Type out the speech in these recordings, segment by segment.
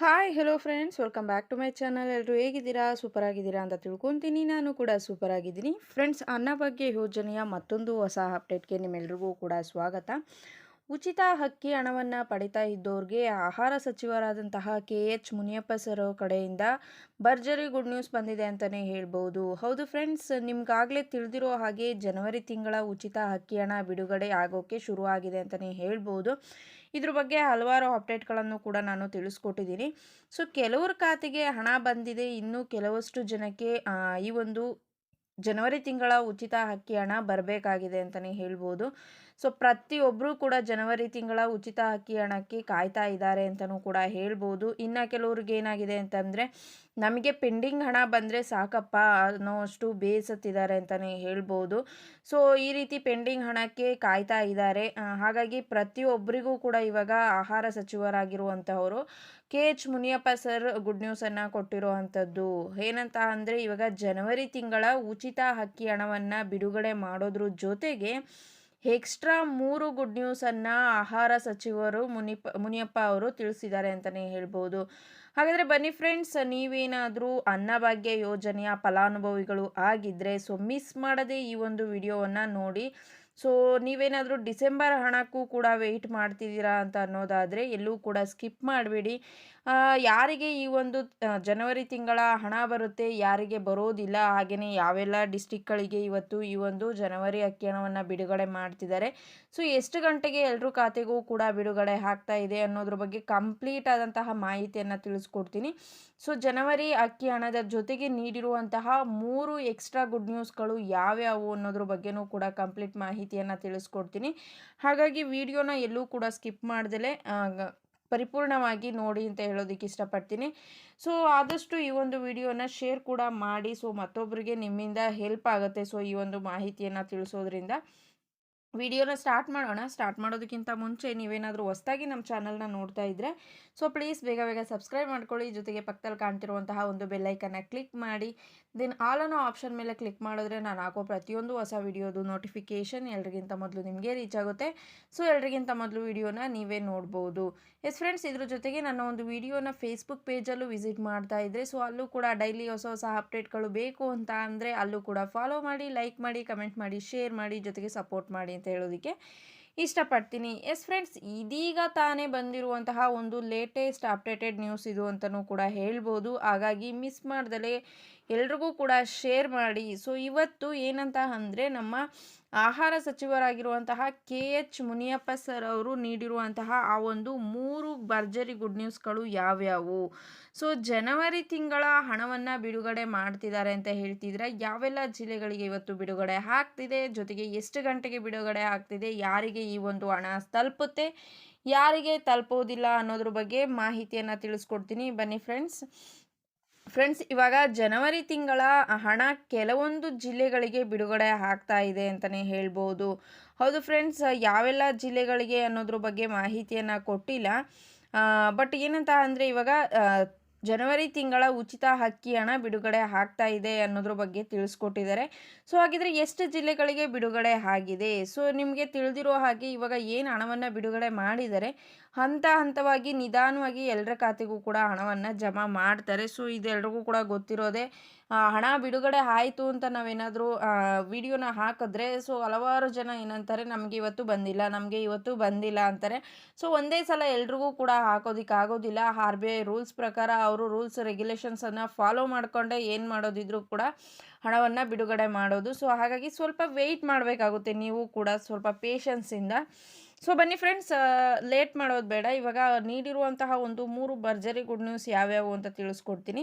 Hi hello friends welcome back to my channel ಎಲ್ಲರೂ ಹೇಗಿದ್ದೀರಾ? Super ಆಗಿದ್ದೀರಾ ಅಂತ ತಿಳ್ಕೊತೀನಿ. ನಾನು ಕೂಡ ಸೂಪರ್ ಆಗಿದ್ದೀನಿ ಫ್ರೆಂಡ್ಸ್ ಅನ್ನಭಾಗ್ಯ ಯೋಜನೆಯ ಮತ್ತೊಂದು ಹೊಸ ಅಪ್ಡೇಟ್ಗೆ ನಿಮ್ಮೆಲ್ರಿಗೂ ಕೂಡ ಸ್ವಾಗತ. ಉಚಿತ ಹಕ್ಕಿ ಹಣವನ್ನು ಪಡಿತಾ ಇದ್ದವ್ರಿಗೆ ಆಹಾರ ಸಚಿವರಾದಂತಹ ಕೆ ಎಚ್ ಮುನಿಯಪ್ಪ ಸರ್ ಕಡೆಯಿಂದ ಭರ್ಜರಿ ಗುಡ್ ನ್ಯೂಸ್ ಬಂದಿದೆ ಅಂತಲೇ ಹೇಳ್ಬೋದು. ಹೌದು ಫ್ರೆಂಡ್ಸ್ ನಿಮ್ಗಾಗಲೇ ತಿಳಿದಿರೋ ಹಾಗೆ ಜನವರಿ ತಿಂಗಳ ಉಚಿತ ಹಕ್ಕಿ ಹಣ ಬಿಡುಗಡೆ ಆಗೋಕ್ಕೆ ಶುರುವಾಗಿದೆ ಅಂತಲೇ ಹೇಳ್ಬೋದು. ಇದ್ರ ಬಗ್ಗೆ ಹಲವಾರು ಅಪ್ಡೇಟ್ಗಳನ್ನು ಕೂಡ ನಾನು ತಿಳಿಸ್ಕೊಟ್ಟಿದ್ದೀನಿ. ಸೊ, ಕೆಲವರ ಖಾತೆಗೆ ಹಣ ಬಂದಿದೆ, ಇನ್ನು ಕೆಲವಷ್ಟು ಜನಕ್ಕೆ ಈ ಒಂದು ಜನವರಿ ತಿಂಗಳ ಉಚಿತ ಅಕ್ಕಿ ಹಣ ಬರಬೇಕಾಗಿದೆ ಅಂತಲೇ ಹೇಳ್ಬೋದು. ಸೊ ಪ್ರತಿಯೊಬ್ಬರೂ ಕೂಡ ಜನವರಿ ತಿಂಗಳ ಉಚಿತ ಅಕ್ಕಿ ಹಣಕ್ಕೆ ಕಾಯ್ತಾ ಇದ್ದಾರೆ ಅಂತಲೂ ಕೂಡ ಹೇಳ್ಬೋದು. ಇನ್ನು ಕೆಲವ್ರಿಗೆ ಏನಾಗಿದೆ ಅಂತಂದರೆ, ನಮಗೆ ಪೆಂಡಿಂಗ್ ಹಣ ಬಂದರೆ ಸಾಕಪ್ಪ ಅನ್ನೋಷ್ಟು ಬೇಸತ್ತಿದ್ದಾರೆ ಅಂತಲೇ ಹೇಳ್ಬೋದು. ಸೊ ಈ ರೀತಿ ಪೆಂಡಿಂಗ್ ಹಣಕ್ಕೆ ಕಾಯ್ತಾ ಇದ್ದಾರೆ. ಹಾಗಾಗಿ ಪ್ರತಿಯೊಬ್ಬರಿಗೂ ಕೂಡ ಇವಾಗ ಆಹಾರ ಸಚಿವರಾಗಿರುವಂಥವರು K H Muniyappa sir good ನ್ಯೂಸನ್ನು ಕೊಟ್ಟಿರೋ ಅಂಥದ್ದು ಏನಂತ ಅಂದರೆ, ಇವಾಗ ಜನವರಿ ತಿಂಗಳ ಉಚಿತ ಅಕ್ಕಿ ಹಣವನ್ನು ಬಿಡುಗಡೆ ಮಾಡೋದ್ರ ಜೊತೆಗೆ ಎಕ್ಸ್ಟ್ರಾ ಮೂರು ಗುಡ್ ನ್ಯೂಸನ್ನು ಆಹಾರ ಸಚಿವರು ಮುನಿಪ, ಮುನಿಯಪ್ಪ ಅವರು ತಿಳಿಸಿದ್ದಾರೆ ಅಂತಲೇ ಹೇಳ್ಬೋದು. ಹಾಗಾದರೆ ಬನ್ನಿ ಫ್ರೆಂಡ್ಸ್, ನೀವೇನಾದರೂ ಅನ್ನಭಾಗ್ಯ ಯೋಜನೆಯ ಫಲಾನುಭವಿಗಳು ಆಗಿದ್ದರೆ ಸೊ, ಮಿಸ್ ಮಾಡದೆ ಈ ಒಂದು ವಿಡಿಯೋವನ್ನು ನೋಡಿ ಸೊ ನೀವೇನಾದರೂ ಡಿಸೆಂಬರ್ ಹಣಕ್ಕೂ ಕೂಡ ವೆಯ್ಟ್ ಮಾಡ್ತಿದ್ದೀರಾ ಅಂತ ಅನ್ನೋದಾದರೆ ಎಲ್ಲೂ ಕೂಡ ಸ್ಕಿಪ್ ಮಾಡಬೇಡಿ. ಯಾರಿಗೆ ಈ ಒಂದು ಜನವರಿ ತಿಂಗಳ ಹಣ ಬರುತ್ತೆ, ಯಾರಿಗೆ ಬರೋದಿಲ್ಲ ಹಾಗೆಯೇ ಯಾವೆಲ್ಲ ಡಿಸ್ಟಿಕ್ಗಳಿಗೆ ಇವತ್ತು ಈ ಒಂದು ಜನವರಿ ಅಕ್ಕಿ ಹಣವನ್ನು ಬಿಡುಗಡೆ ಮಾಡ್ತಿದ್ದಾರೆ. ಸೊ ಎಷ್ಟು ಗಂಟೆಗೆ ಎಲ್ಲರೂ ಖಾತೆಗೂ ಕೂಡ ಬಿಡುಗಡೆ ಆಗ್ತಾ ಇದೆ ಅನ್ನೋದ್ರ ಬಗ್ಗೆ ಕಂಪ್ಲೀಟ್ ಆದಂತಹ ಮಾಹಿತಿಯನ್ನು ತಿಳಿಸ್ಕೊಡ್ತೀನಿ. ಸೊ ಜನವರಿ ಅಕ್ಕಿ ಹಣದ ಜೊತೆಗೆ ನೀಡಿರುವಂತಹ ಮೂರು ಎಕ್ಸ್ಟ್ರಾ ಗುಡ್ ನ್ಯೂಸ್ಗಳು ಯಾವ್ಯಾವು ಅನ್ನೋದ್ರ ಬಗ್ಗೆನೂ ಕೂಡ ಕಂಪ್ಲೀಟ್ ಮಾಹಿತಿಯನ್ನು ತಿಳಿಸ್ಕೊಡ್ತೀನಿ. ಹಾಗಾಗಿ ವಿಡಿಯೋನ ಎಲ್ಲೂ ಕೂಡ ಸ್ಕಿಪ್ ಮಾಡ್ದಲೇ ಪರಿಪೂರ್ಣವಾಗಿ ನೋಡಿ ಅಂತ ಹೇಳೋದಕ್ಕೆ ಇಷ್ಟಪಡ್ತೀನಿ. ಸೊ, ಆದಷ್ಟು ಈ ಒಂದು ವಿಡಿಯೋನ ಶೇರ್ ಕೂಡ ಮಾಡಿ. ಸೊ ಮತ್ತೊಬ್ಬರಿಗೆ ನಿಮ್ಮಿಂದ ಹೆಲ್ಪ್ ಆಗುತ್ತೆ. ಸೊ, ಈ ಒಂದು ಮಾಹಿತಿಯನ್ನು ತಿಳಿಸೋದ್ರಿಂದ. ವಿಡಿಯೋನ ಸ್ಟಾರ್ಟ್ ಮಾಡೋಣ. ಸ್ಟಾರ್ಟ್ ಮಾಡೋದಕ್ಕಿಂತ ಮುಂಚೆ ನೀವೇನಾದರೂ ಹೊಸದಾಗಿ ನಮ್ಮ ಚಾನಲ್ನ ನೋಡ್ತಾ ಇದ್ದರೆ ಸೊ ಪ್ಲೀಸ್ ಬೇಗ ಬೇಗ ಸಬ್ಸ್ಕ್ರೈಬ್ ಮಾಡ್ಕೊಳ್ಳಿ. ಜೊತೆಗೆ ಪಕ್ಕದಲ್ಲಿ ಕಾಣ್ತಿರುವಂತಹ ಒಂದು ಬೆಲ್ಲೈಕನ್ನ ಕ್ಲಿಕ್ ಮಾಡಿ. ದೆನ್ ಆಲ್ ಅನ್ನೋ ಆಪ್ಷನ್ ಮೇಲೆ ಕ್ಲಿಕ್ ಮಾಡಿದ್ರೆ ನಾನು ಹಾಕೋ ಪ್ರತಿಯೊಂದು ಹೊಸ ವಿಡಿಯೋದು ನೋಟಿಫಿಕೇಷನ್ ಎಲ್ರಿಗಿಂತ ಮೊದಲು ನಿಮಗೆ ರೀಚ್ ಆಗುತ್ತೆ. ಸೊ ಎಲ್ರಿಗಿಂತ ಮೊದಲು ವಿಡಿಯೋನ ನೀವೇ ನೋಡ್ಬೋದು. ಎಸ್ ಫ್ರೆಂಡ್ಸ್, ಇದ್ರ ಜೊತೆಗೆ ನನ್ನ ಒಂದು ವಿಡಿಯೋನ ಫೇಸ್ಬುಕ್ ಪೇಜಲ್ಲೂ ವಿಸಿಟ್ ಮಾಡ್ತಾ ಇದ್ದರೆ ಸೊ ಅಲ್ಲೂ ಕೂಡ ಡೈಲಿ ಹೊಸ ಹೊಸ ಅಪ್ಡೇಟ್ಗಳು ಬೇಕು ಅಂತ ಅಂದರೆ ಅಲ್ಲೂ ಕೂಡ ಫಾಲೋ ಮಾಡಿ, ಲೈಕ್ ಮಾಡಿ, ಕಮೆಂಟ್ ಮಾಡಿ, ಶೇರ್ ಮಾಡಿ, ಜೊತೆಗೆ ಸಪೋರ್ಟ್ ಮಾಡಿ ಅಂತ ಹೇಳೋದಕ್ಕೆ ಇಷ್ಟಪಡ್ತೀನಿ. ಎಸ್ ಫ್ರೆಂಡ್ಸ್, ಇದೀಗ ತಾನೇ ಬಂದಿರುವಂತಹ ಒಂದು ಲೇಟೆಸ್ಟ್ ಅಪ್ಡೇಟೆಡ್ ನ್ಯೂಸ್ ಇದು ಅಂತಲೂ ಕೂಡ ಹೇಳ್ಬೋದು. ಹಾಗಾಗಿ ಮಿಸ್ ಮಾಡ್ದಲೇ ಎಲ್ರಿಗೂ ಕೂಡ ಶೇರ್ ಮಾಡಿ. ಸೊ ಇವತ್ತು ಏನಂತ ಅಂದರೆ ನಮ್ಮ ಆಹಾರ ಸಚಿವರಾಗಿರುವಂತಹ ಕೆ ಎಚ್ ಮುನಿಯಪ್ಪ ಸರ್ ಅವರು ನೀಡಿರುವಂತಹ ಆ ಒಂದು ಮೂರು ಭರ್ಜರಿ ಗುಡ್ ನ್ಯೂಸ್ಗಳು ಯಾವ್ಯಾವು? ಸೊ ಜನವರಿ ತಿಂಗಳ ಹಣವನ್ನು ಬಿಡುಗಡೆ ಮಾಡ್ತಿದ್ದಾರೆ ಅಂತ ಹೇಳ್ತಿದ್ರೆ ಯಾವೆಲ್ಲ ಜಿಲ್ಲೆಗಳಿಗೆ ಇವತ್ತು ಬಿಡುಗಡೆ ಆಗ್ತಿದೆ? ಜೊತೆಗೆ ಎಷ್ಟು ಗಂಟೆಗೆ ಬಿಡುಗಡೆ ಆಗ್ತಿದೆ? ಯಾರಿಗೆ ಈ ಒಂದು ಹಣ ತಲುಪುತ್ತೆ? ಯಾರಿಗೆ ತಲುಪೋದಿಲ್ಲ ಅನ್ನೋದ್ರ ಬಗ್ಗೆ ಮಾಹಿತಿಯನ್ನು ತಿಳಿಸ್ಕೊಡ್ತೀನಿ. ಬನ್ನಿ ಫ್ರೆಂಡ್ಸ್ ಫ್ರೆಂಡ್ಸ್ ಇವಾಗ ಜನವರಿ ತಿಂಗಳ ಹಣ ಕೆಲವೊಂದು ಜಿಲ್ಲೆಗಳಿಗೆ ಬಿಡುಗಡೆ ಆಗ್ತಾ ಇದೆ ಅಂತಲೇ ಹೇಳ್ಬೋದು. ಹೌದು ಫ್ರೆಂಡ್ಸ್ ಯಾವೆಲ್ಲ ಜಿಲ್ಲೆಗಳಿಗೆ ಅನ್ನೋದ್ರ ಬಗ್ಗೆ ಮಾಹಿತಿಯನ್ನು ಕೊಟ್ಟಿಲ್ಲ. ಬಟ್ ಏನಂತ ಅಂದರೆ ಇವಾಗ ಜನವರಿ ತಿಂಗಳ ಉಚಿತ ಹಕ್ಕಿ ಹಣ ಬಿಡುಗಡೆ ಆಗ್ತಾ ಇದೆ ಅನ್ನೋದ್ರ ಬಗ್ಗೆ ತಿಳಿಸ್ಕೊಟ್ಟಿದ್ದಾರೆ. ಸೊ, ಹಾಗಿದ್ರೆ ಎಷ್ಟು ಜಿಲ್ಲೆಗಳಿಗೆ ಬಿಡುಗಡೆ ಆಗಿದೆ? ಸೊ, ನಿಮಗೆ ತಿಳಿದಿರೋ ಹಾಗೆ ಇವಾಗ ಏನು ಹಣವನ್ನು ಬಿಡುಗಡೆ ಮಾಡಿದ್ದಾರೆ ಹಂತ ಹಂತವಾಗಿ ನಿಧಾನವಾಗಿ ಎಲ್ಲರ ಖಾತೆಗೂ ಕೂಡ ಹಣವನ್ನು ಜಮಾ ಮಾಡ್ತಾರೆ. ಸೊ ಇದೆಲ್ಲರಿಗೂ ಕೂಡ ಗೊತ್ತಿರೋದೇ ಹಣ ಬಿಡುಗಡೆ ಆಯಿತು ಅಂತ ನಾವೇನಾದರೂ ವಿಡಿಯೋನ ಹಾಕಿದ್ರೆ, ಸೊ ಹಲವಾರು ಜನ ಏನಂತಾರೆ, ನಮಗೆ ಇವತ್ತು ಬಂದಿಲ್ಲ, ನಮಗೆ ಇವತ್ತು ಬಂದಿಲ್ಲ ಅಂತಾರೆ. ಸೊ ಒಂದೇ ಸಲ ಎಲ್ರಿಗೂ ಕೂಡ ಹಾಕೋದಿಕ್ಕೆ ಆಗೋದಿಲ್ಲ. ಆರ್ ಬಿ ಐ ರೂಲ್ಸ್ ಪ್ರಕಾರ ಅವರು ರೂಲ್ಸ್ ರೆಗ್ಯುಲೇಷನ್ಸನ್ನು ಫಾಲೋ ಮಾಡಿಕೊಂಡೆ ಏನು ಮಾಡೋದಿದ್ರು ಕೂಡ ಹಣವನ್ನು ಬಿಡುಗಡೆ ಮಾಡೋದು. ಸೊ ಹಾಗಾಗಿ ಸ್ವಲ್ಪ ವೆಯ್ಟ್ ಮಾಡಬೇಕಾಗುತ್ತೆ ನೀವು ಕೂಡ ಸ್ವಲ್ಪ ಪೇಷನ್ಸಿಂದ ಸೊ ಬನ್ನಿ ಫ್ರೆಂಡ್ಸ್ ಲೇಟ್ ಮಾಡೋದು ಬೇಡ. ಇವಾಗ ನೀಡಿರುವಂತಹ ಒಂದು ಮೂರು ಭರ್ಜರಿ ಗುಡ್ ನ್ಯೂಸ್ ಯಾವ್ಯಾವು ಅಂತ ತಿಳಿಸ್ಕೊಡ್ತೀನಿ.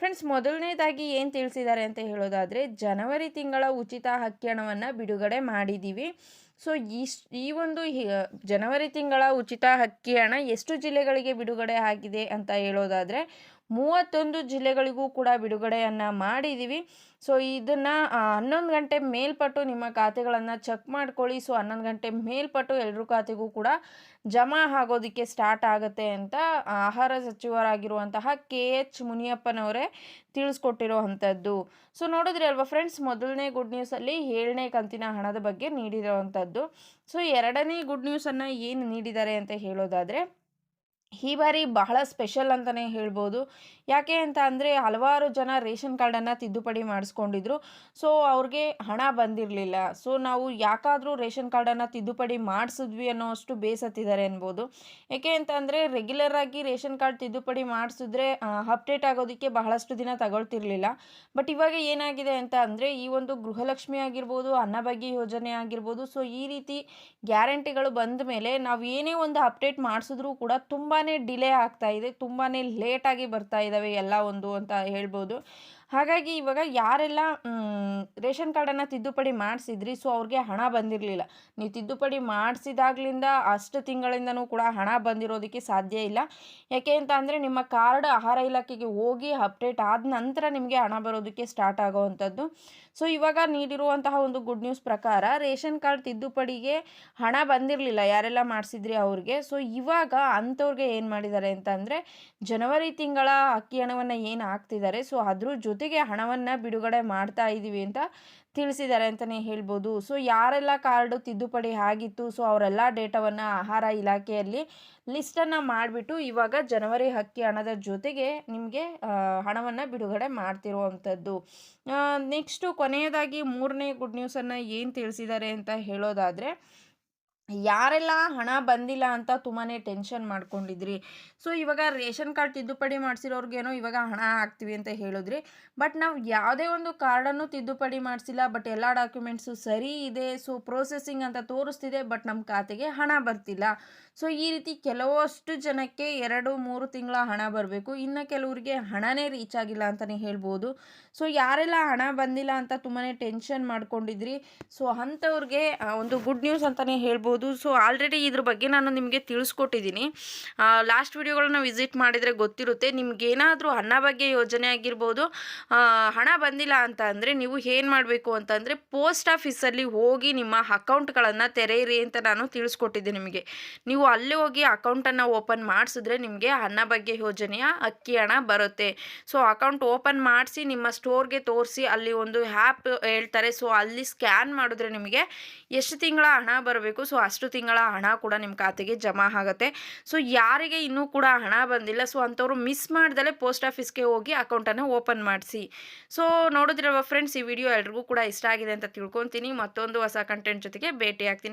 ಫ್ರೆಂಡ್ಸ್ ಮೊದಲನೇದಾಗಿ ಏನು ತಿಳಿಸಿದ್ದಾರೆ ಅಂತ ಹೇಳೋದಾದರೆ, ಜನವರಿ ತಿಂಗಳ ಉಚಿತ ಅಕ್ಕಿ ಹಣವನ್ನು ಬಿಡುಗಡೆ ಮಾಡಿದ್ದೀವಿ ಸೊ ಈ ಒಂದು ಜನವರಿ ತಿಂಗಳ ಉಚಿತ ಅಕ್ಕಿ ಹಣ ಎಷ್ಟು ಜಿಲ್ಲೆಗಳಿಗೆ ಬಿಡುಗಡೆ ಆಗಿದೆ ಅಂತ ಹೇಳೋದಾದರೆ ಮೂವತ್ತೊಂದು ಜಿಲ್ಲೆಗಳಿಗೂ ಕೂಡ ಬಿಡುಗಡೆಯನ್ನು ಮಾಡಿದ್ದೀವಿ ಸೊ ಇದನ್ನು ಹನ್ನೊಂದು ಗಂಟೆ ಮೇಲ್ಪಟ್ಟು ನಿಮ್ಮ ಖಾತೆಗಳನ್ನು ಚೆಕ್ ಮಾಡ್ಕೊಳ್ಳಿ. ಸೊ ಹನ್ನೊಂದು ಗಂಟೆ ಮೇಲ್ಪಟ್ಟು ಎಲ್ಲರ ಖಾತೆಗೂ ಕೂಡ ಜಮಾ ಆಗೋದಕ್ಕೆ ಸ್ಟಾರ್ಟ್ ಆಗುತ್ತೆ ಅಂತ ಆಹಾರ ಸಚಿವರಾಗಿರುವಂತಹ ಕೆ ಎಚ್ ಮುನಿಯಪ್ಪನವರೇ ತಿಳಿಸ್ಕೊಟ್ಟಿರೋ ಅಂಥದ್ದು ಸೊ ನೋಡಿದ್ರಿ ಅಲ್ವಾ ಫ್ರೆಂಡ್ಸ್ ಮೊದಲನೇ ಗುಡ್ ನ್ಯೂಸಲ್ಲಿ ಏಳನೇ ಕಂತಿನ ಹಣದ ಬಗ್ಗೆ ನೀಡಿರೋವಂಥದ್ದು. ಸೊ ಎರಡನೇ ಗುಡ್ ನ್ಯೂಸನ್ನು ಏನು ನೀಡಿದ್ದಾರೆ ಅಂತ ಹೇಳೋದಾದರೆ ಈ ಬಾರಿ ಬಹಳ ಸ್ಪೆಷಲ್ ಅಂತಲೇ ಹೇಳ್ಬೋದು. ಯಾಕೆ ಅಂತ ಅಂದರೆ ಹಲವಾರು ಜನ ರೇಷನ್ ಕಾರ್ಡನ್ನು ತಿದ್ದುಪಡಿ ಮಾಡಿಸ್ಕೊಂಡಿದ್ರು. ಸೊ ಅವ್ರಿಗೆ ಹಣ ಬಂದಿರಲಿಲ್ಲ. ಸೊ ನಾವು ಯಾಕಾದರೂ ರೇಷನ್ ಕಾರ್ಡನ್ನು ತಿದ್ದುಪಡಿ ಮಾಡಿಸಿದ್ವಿ ಅನ್ನೋಷ್ಟು ಬೇಸತ್ತಿದ್ದಾರೆ ಅನ್ಬೋದು. ಯಾಕೆ ಅಂತ ಅಂದರೆ ರೆಗ್ಯುಲರ್ ಆಗಿ ರೇಷನ್ ಕಾರ್ಡ್ ತಿದ್ದುಪಡಿ ಮಾಡಿಸಿದ್ರೆ ಅಪ್ಡೇಟ್ ಆಗೋದಕ್ಕೆ ಬಹಳಷ್ಟು ದಿನ ತಗೊಳ್ತಿರ್ಲಿಲ್ಲ. ಬಟ್ ಇವಾಗ ಏನಾಗಿದೆ ಅಂತ ಅಂದರೆ ಈ ಒಂದು ಗೃಹಲಕ್ಷ್ಮಿ ಆಗಿರ್ಬೋದು, ಅನ್ನಭಾಗ್ಯ ಯೋಜನೆ ಆಗಿರ್ಬೋದು ಸೊ ಈ ರೀತಿ ಗ್ಯಾರಂಟಿಗಳು ಬಂದ ಮೇಲೆ ನಾವು ಏನೇ ಒಂದು ಅಪ್ಡೇಟ್ ಮಾಡಿಸಿದ್ರೂ ಕೂಡ ತುಂಬಾ ಡಿಲೇ ಆಗ್ತಾ ಇದೆ ತುಂಬಾ ಲೇಟಾಗಿ ಬರ್ತಾ ಇದ್ದಾವೆ ಎಲ್ಲ ಒಂದು ಅಂತ ಹೇಳ್ಬೋದು. ಹಾಗಾಗಿ ಇವಾಗ ಯಾರೆಲ್ಲ ರೇಷನ್ ಕಾರ್ಡನ್ನು ತಿದ್ದುಪಡಿ ಮಾಡಿಸಿದ್ರಿ, ಸೊ ಅವ್ರಿಗೆ ಹಣ ಬಂದಿರಲಿಲ್ಲ. ನೀವು ತಿದ್ದುಪಡಿ ಮಾಡಿಸಿದಾಗ್ಲಿಂದ ಅಷ್ಟು ತಿಂಗಳಿಂದನೂ ಕೂಡ ಹಣ ಬಂದಿರೋದಕ್ಕೆ ಸಾಧ್ಯ ಇಲ್ಲ. ಯಾಕೆ ಅಂತ ಅಂದರೆ ನಿಮ್ಮ ಕಾರ್ಡ್ ಆಹಾರ ಇಲಾಖೆಗೆ ಹೋಗಿ ಅಪ್ಡೇಟ್ ಆದ ನಂತರ ನಿಮಗೆ ಹಣ ಬರೋದಕ್ಕೆ ಸ್ಟಾರ್ಟ್ ಆಗೋವಂಥದ್ದು. ಸೊ ಇವಾಗ ನೀಡಿರುವಂತಹ ಒಂದು ಗುಡ್ ನ್ಯೂಸ್ ಪ್ರಕಾರ ರೇಷನ್ ಕಾರ್ಡ್ ತಿದ್ದುಪಡಿಗೆ ಹಣ ಬಂದಿರಲಿಲ್ಲ ಯಾರೆಲ್ಲ ಮಾಡಿಸಿದ್ರಿ ಅವ್ರಿಗೆ. ಸೊ ಇವಾಗ ಅಂಥವ್ರಿಗೆ ಏನು ಮಾಡಿದ್ದಾರೆ ಅಂತ ಅಂದರೆ, ಜನವರಿ ತಿಂಗಳ ಅಕ್ಕಿ ಹಣವನ್ನು ಏನು ಹಾಕ್ತಿದ್ದಾರೆ, ಸೊ ಅದ್ರ ಜೊತೆಗೆ ಹಣವನ್ನು ಬಿಡುಗಡೆ ಮಾಡ್ತಾ ಇದ್ದೀವಿ ಅಂತ ತಿಳಿಸಿದ್ದಾರೆ ಅಂತಲೇ ಹೇಳ್ಬೋದು. ಸೊ ಯಾರೆಲ್ಲ ಕಾರ್ಡು ತಿದ್ದುಪಡಿ ಆಗಿತ್ತು ಸೊ ಅವರೆಲ್ಲ ಡೇಟಾವನ್ನು ಆಹಾರ ಇಲಾಖೆಯಲ್ಲಿ ಲಿಸ್ಟನ್ನು ಮಾಡಿಬಿಟ್ಟು ಇವಾಗ ಜನವರಿ ಅಕ್ಕಿ ಹಣದ ಜೊತೆಗೆ ನಿಮಗೆ ಹಣವನ್ನು ಬಿಡುಗಡೆ ಮಾಡ್ತಿರುವಂಥದ್ದು. ನೆಕ್ಸ್ಟು ಕೊನೆಯದಾಗಿ ಮೂರನೇ ಗುಡ್ ನ್ಯೂಸನ್ನು ಏನು ತಿಳಿಸಿದ್ದಾರೆ ಅಂತ ಹೇಳೋದಾದರೆ ಯಾರೆಲ್ಲ ಹಣ ಬಂದಿಲ್ಲ ಅಂತ ತುಂಬಾ ಟೆನ್ಷನ್ ಮಾಡ್ಕೊಂಡಿದ್ರಿ? ಸೊ, ಇವಾಗ ರೇಷನ್ ಕಾರ್ಡ್ ತಿದ್ದುಪಡಿ ಮಾಡಿಸಿರೋರ್ಗೇನೋ ಇವಾಗ ಹಣ ಹಾಕ್ತೀವಿ ಅಂತ ಹೇಳಿದ್ರಿ. ಬಟ್ ನಾವು ಯಾವುದೇ ಒಂದು ಕಾರ್ಡನ್ನು ತಿದ್ದುಪಡಿ ಮಾಡಿಸಿಲ್ಲ, ಬಟ್ ಎಲ್ಲ ಡಾಕ್ಯುಮೆಂಟ್ಸು ಸರಿ ಇದೆ, ಸೊ, ಪ್ರೋಸೆಸಿಂಗ್ ಅಂತ ತೋರಿಸ್ತಿದೆ, ಬಟ್ ನಮ್ಮ ಖಾತೆಗೆ ಹಣ ಬರ್ತಿಲ್ಲ. ಸೊ, ಈ ರೀತಿ ಕೆಲವಷ್ಟು ಜನಕ್ಕೆ ಎರಡು, ಮೂರು ತಿಂಗಳ ಹಣ ಬರಬೇಕು. ಇನ್ನು ಕೆಲವರಿಗೆ ಹಣನೇ ರೀಚ್ ಆಗಿಲ್ಲ ಅಂತಲೇ ಹೇಳ್ಬೋದು. ಸೊ, ಯಾರೆಲ್ಲ ಹಣ ಬಂದಿಲ್ಲ ಅಂತ ತುಂಬಾ ಟೆನ್ಷನ್ ಮಾಡ್ಕೊಂಡಿದ್ರಿ. ಸೊ, ಅಂಥವ್ರಿಗೆ ಒಂದು ಗುಡ್ ನ್ಯೂಸ್ ಅಂತಲೇ ಹೇಳ್ಬೋದು. ಸೊ ಆಲ್ರೆಡಿ ಇದ್ರ ಬಗ್ಗೆ ನಾನು ನಿಮಗೆ ತಿಳಿಸ್ಕೊಟ್ಟಿದ್ದೀನಿ. ಲಾಸ್ಟ್ ವಿಡಿಯೋಗಳನ್ನ ವಿಸಿಟ್ ಮಾಡಿದರೆ ಗೊತ್ತಿರುತ್ತೆ. ನಿಮ್ಗೇನಾದರೂ ಹಣ ಬಗ್ಗೆ ಯೋಜನೆ ಆಗಿರ್ಬೋದು. ಹಣ ಬಂದಿಲ್ಲ ಅಂತ ಅಂದರೆ ನೀವು ಏನು ಮಾಡಬೇಕು ಅಂತಂದರೆ ಪೋಸ್ಟ್ ಆಫೀಸಲ್ಲಿ ಹೋಗಿ ನಿಮ್ಮ ಅಕೌಂಟ್ಗಳನ್ನು ತೆರೆಯಿರಿ ಅಂತ ನಾನು ತಿಳಿಸ್ಕೊಟ್ಟಿದ್ದೆ ನಿಮಗೆ. ನೀವು ನೀವು ಅಲ್ಲಿ ಹೋಗಿ ಅಕೌಂಟನ್ನು ಓಪನ್ ಮಾಡಿಸಿದ್ರೆ ನಿಮಗೆ ಹಣ ಬಗ್ಗೆ ಯೋಜನೆಯ ಅಕ್ಕಿ ಹಣ ಬರುತ್ತೆ. ಸೊ ಅಕೌಂಟ್ ಓಪನ್ ಮಾಡಿಸಿ ನಿಮ್ಮ ಸ್ಟೋರ್ಗೆ ತೋರಿಸಿ ಅಲ್ಲಿ ಒಂದು ಆ್ಯಪ್ ಹೇಳ್ತಾರೆ. ಸೊ ಅಲ್ಲಿ ಸ್ಕ್ಯಾನ್ ಮಾಡಿದ್ರೆ ನಿಮಗೆ ಎಷ್ಟು ತಿಂಗಳ ಹಣ ಬರಬೇಕು? ಸೊ ಅಷ್ಟು ತಿಂಗಳ ಹಣ ಕೂಡ ನಿಮ್ಮ ಖಾತೆಗೆ ಜಮಾ ಆಗುತ್ತೆ. ಸೊ ಯಾರಿಗೆ ಇನ್ನೂ ಕೂಡ ಹಣ ಬಂದಿಲ್ಲ. ಸೊ ಅಂಥವ್ರು ಮಿಸ್ ಮಾಡ್ದಲೇ ಪೋಸ್ಟ್ ಆಫೀಸ್ಗೆ ಹೋಗಿ ಅಕೌಂಟನ್ನು ಓಪನ್ ಮಾಡಿಸಿ. ಸೊ ನೋಡಿದ್ರಲ್ವ ಫ್ರೆಂಡ್ಸ್ ಈ ವಿಡಿಯೋ ಎಲ್ರಿಗೂ ಕೂಡ ಇಷ್ಟ ಆಗಿದೆ ಅಂತ ತಿಳ್ಕೊತೀನಿ. ಮತ್ತೊಂದು ಹೊಸ ಕಂಟೆಂಟ್ ಜೊತೆಗೆ ಭೇಟಿ ಆಗ್ತೀನಿ